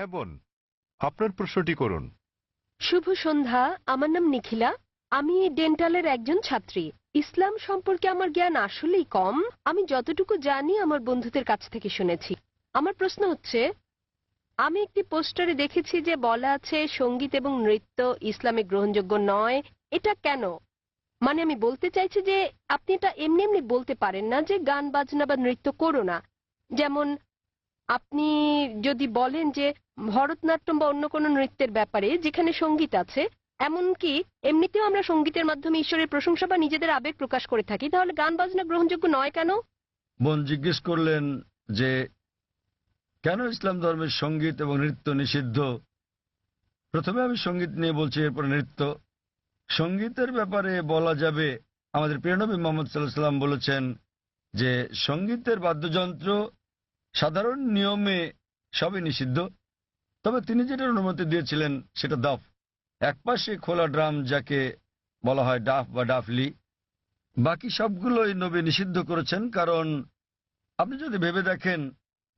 হ্যাঁ বোন। আপনার প্রশ্নটি করুন। শুভ সন্ধ্যা, আমার নাম নিখিলা। আমি ডেন্টালের একজন ছাত্রী। ইসলাম সম্পর্কে আমার জ্ঞান আসলেই কম। আমি যতটুকু জানি, আমার বন্ধুদের কাছ থেকে শুনেছি। আমার প্রশ্ন হচ্ছে, আমি একটি পোস্টারে দেখেছি যে বলা আছে, সংগীত এবং নৃত্য ইসলামে গ্রহণযোগ্য নয়। এটা কেন? মানে আমি বলতে চাইছি যে, আপনি এটা এমনি এমনি বলতে পারেন না যে গান, বাজনা বা নৃত্য করো না। যেমন আপনি যদি বলেন যে ভরতনাট্যম বা অন্য কোনো নৃত্যের ব্যাপারে যেখানে সংগীত আছে, এমনকি এমনিতেও আমরা সঙ্গীতের মাধ্যমে ঈশ্বরের প্রশংসা বা নিজেদের আবেগ প্রকাশ করে থাকি, তাহলে গান বাজনা গ্রহণযোগ্য নয় কেন? বোন জিজ্ঞেস করলেন যে কেন ইসলাম ধর্মের সংগীত এবং নৃত্য নিষিদ্ধ? প্রথমে আমি সংগীত নিয়ে বলছি, এরপর নৃত্য। সঙ্গীতের ব্যাপারে বলা যাবে, আমাদের প্রিয়নবী মোহাম্মদ সাল্লাহ সাল্লাম বলেছেন যে সঙ্গীতের বাদ্যযন্ত্র সাধারণ নিয়মে সবই নিষিদ্ধ। তবে তিনি যেটার অনুমতি দিয়েছিলেন, সেটা দাফ। একপাশে খোলা ড্রাম যাকে বলা হয় ডাফ বা ডাফলি। বাকি সবগুলোই নবী নিষিদ্ধ করেছেন, কারণ আপনি যদি ভেবে দেখেন,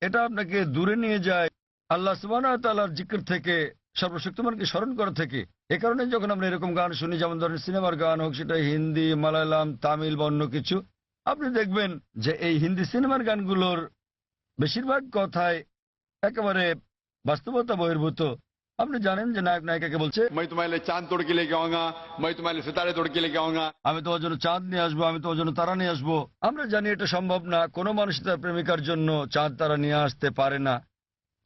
এটা আপনাকে দূরে নিয়ে যায় আল্লাহ সুবাহর জিক্র থেকে, সর্বশক্তিমানকে স্মরণ করা থেকে। এ কারণে যখন আমরা এরকম গান শুনি, যেমন ধরেন সিনেমার গান হোক, সেটা হিন্দি, মালায়ালাম, তামিল বা অন্য কিছু, আপনি দেখবেন যে এই হিন্দি সিনেমার গানগুলোর বেশিরভাগ কথায় একেবারে বাস্তবতা বহির্ভূত। আপনি জানেন যে নায়ক নায়িকাকে বলছে চাঁদ তোড়কি লেগে আওয়া মাই তোমার সিতারে তোড়কে লেগে আমি তোমার জন্য চাঁদ নিয়ে আসব আমি তোমার জন্য তারা নিয়ে আসব। আমরা জানি এটা সম্ভব না কোনো মানুষ তার প্রেমিকার জন্য চাঁদ তারা নিয়ে আসতে পারে না।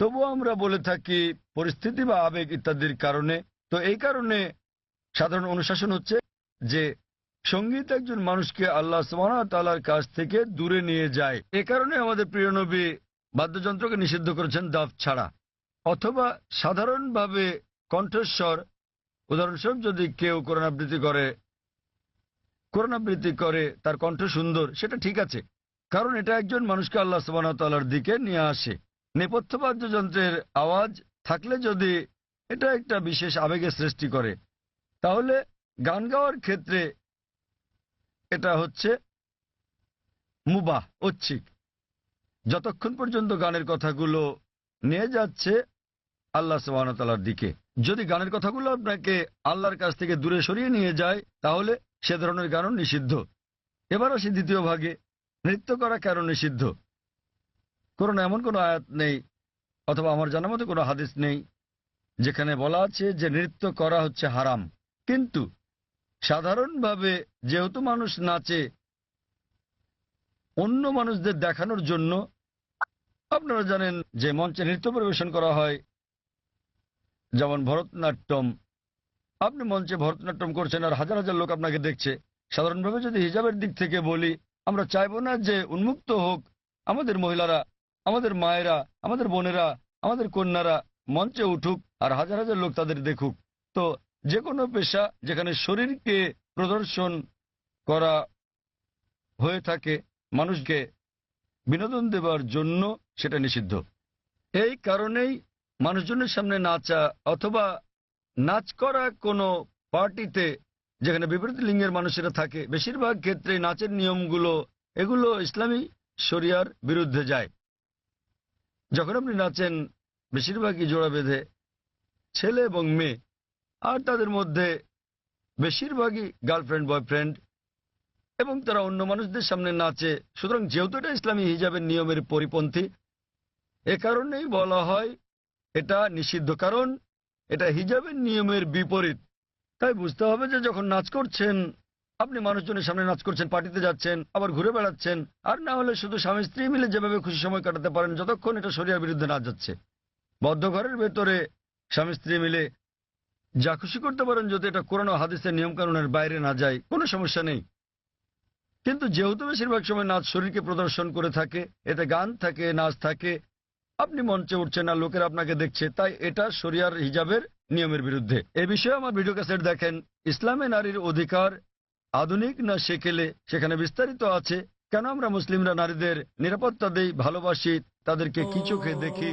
তবু আমরা বলে থাকি পরিস্থিতি বা আবেগ ইত্যাদির কারণে। তো এই কারণে সাধারণ অনুশাসন হচ্ছে যে সংগীত একজন মানুষকে আল্লাহ সোহান তালার কাছ থেকে দূরে নিয়ে যায়। এ কারণে আমাদের প্রিয় নবী বাদ্যযন্ত্রকে নিষিদ্ধ করেছেন দাফ ছাড়া। অথবা সাধারণভাবে কণ্ঠস্বর, উদাহরণস্বরূপ যদি কেউ কোরআন আবৃত্তি করে কোরআন আবৃত্তি করে, তার কণ্ঠ সুন্দর, সেটা ঠিক আছে। কারণ এটা একজন মানুষকে আল্লাহ সুবাহতাল্লার দিকে নিয়ে আসে। নেপথ্য বাদ্যযন্ত্রের আওয়াজ থাকলে যদি এটা একটা বিশেষ আবেগের সৃষ্টি করে, তাহলে গান গাওয়ার ক্ষেত্রে এটা হচ্ছে মুবাহ, ঐচ্ছিক। যতক্ষণ পর্যন্ত গানের কথাগুলো নিয়ে যাচ্ছে আল্লাহ সুবাহতালার দিকে। যদি গানের কথাগুলো আপনাকে আল্লাহর কাছ থেকে দূরে সরিয়ে নিয়ে যায়, তাহলে সে ধরনের গানও নিষিদ্ধ। এবার আসি দ্বিতীয় ভাগে। নৃত্য করা কেন নিষিদ্ধ? কোরআন এমন কোনো আয়াত নেই, অথবা আমার জানার মতো কোনো হাদিস নেই, যেখানে বলা আছে যে নৃত্য করা হচ্ছে হারাম। কিন্তু সাধারণভাবে যেহেতু মানুষ নাচে, অন্য মানুষদের দেখানোর জন্য আপনারা জানেন যে মঞ্চে নৃত্য পরিবেশন করা হয় যেমন ভরতনাট্যম। আপনি মঞ্চে ভরতনাট্যম করছেন আর হাজার হাজার লোক আপনাকে দেখছে। সাধারণভাবে যদি হিজাবের দিক থেকে বলি, আমরা চাইব না যে উন্মুক্ত হোক আমাদের মহিলারা, আমাদের মায়েরা, আমাদের বোনেরা, আমাদের কন্যারা মঞ্চে উঠুক আর হাজার হাজার লোক তাদের দেখুক। তো যে কোনো পেশা যেখানে শরীরকে প্রদর্শন করা হয়ে থাকে, মানুষকে বিনোদন দেবার জন্য সেটা নিষিদ্ধ। এই কারণেই মানুষজনের সামনে নাচা অথবা নাচ করা কোনো পার্টিতে যেখানে বিপরীত লিঙ্গের মানুষেরা থাকে, বেশিরভাগ ক্ষেত্রে নাচের নিয়মগুলো, এগুলো ইসলামী শরিয়ার বিরুদ্ধে যায়। যখন আপনি নাচেন, বেশিরভাগই জোড়া বেঁধে ছেলে এবং মেয়ে, আর তাদের মধ্যে বেশিরভাগই গার্লফ্রেন্ড বয়ফ্রেন্ড এবং তারা অন্য মানুষদের সামনে নাচে। সুতরাং যেহেতু এটা ইসলামী হিজাবের নিয়মের পরিপন্থী, এ কারণেই বলা হয় এটা নিষিদ্ধ। কারণ এটা হিজাবের নিয়মের বিপরীত। তাই বুঝতে হবে যে যখন নাচ করছেন, আপনি মানুষজনের সামনে নাচ করছেন, পার্টিতে যাচ্ছেন, আবার ঘুরে বেড়াচ্ছেন, আর না হলে শুধু স্বামী স্ত্রী মিলে যেভাবে খুশি সময় কাটাতে পারেন, যতক্ষণ এটা শরিয়ার বিরুদ্ধে নাচ যাচ্ছে। বদ্ধ ঘরের ভেতরে স্বামী স্ত্রী মিলে যা খুশি করতে পারেন, যদি এটা কোরআন হাদিসের নিয়মকানুনের বাইরে না যায়, কোনো সমস্যা নেই। কিন্তু যেহেতু বেশিরভাগ সময় নাচ শরীরকে প্রদর্শন করে থাকে এতে গান থাকে নাচ থাকে আপনি মঞ্চে উঠছেন না লোকের আপনাকে দেখছে তাই এটা শরিয়ার হিজাবের নিয়মের বিরুদ্ধে এ বিষয়ে আমার ভিডিও ক্যাসেট দেখেন ইসলামে নারীর অধিকার আধুনিক না সেকেলে সেখানে বিস্তারিত আছে কেন আমরা মুসলিমরা নারীদের নিরাপত্তা দেই ভালোবাসি তাদেরকে কি চোখে দেখি